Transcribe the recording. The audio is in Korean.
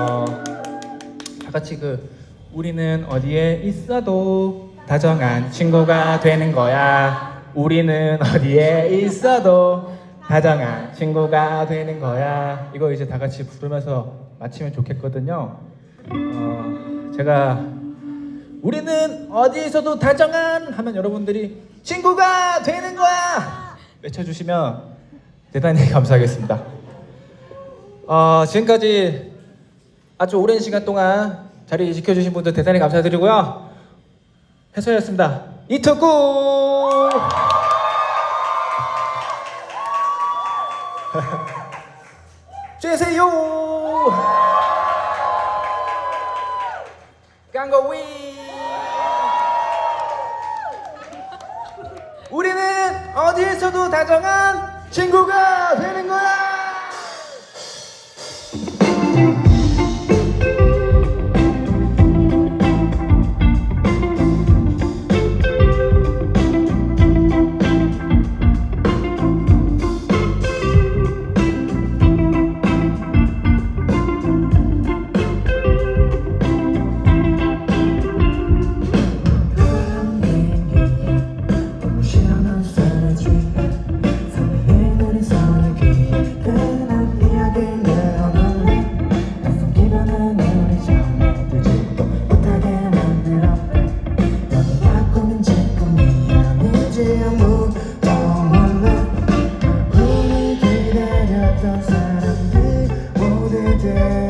어, 다 같이 그 우리는 어디에 있어도 다정한 친구가 되는 거야. 우리는 어디에 있어도 다정한 친구가 되는 거야. 이거 이제 다 같이 부르면서 마치면 좋겠거든요. 어, 제가 우리는 어디에서도 다정한 하면 여러분들이 친구가 되는 거야 외쳐주시면 대단히 감사하겠습니다. 어, 지금까지 아주 오랜 시간 동안 자리 지켜주신 분들 대단히 감사드리고요. 해설이었습니다. 이특구 쬐세요 깡거위 우리는 어디에서도 다정한 친구가 되는 거야 만났던 사람들 모두 다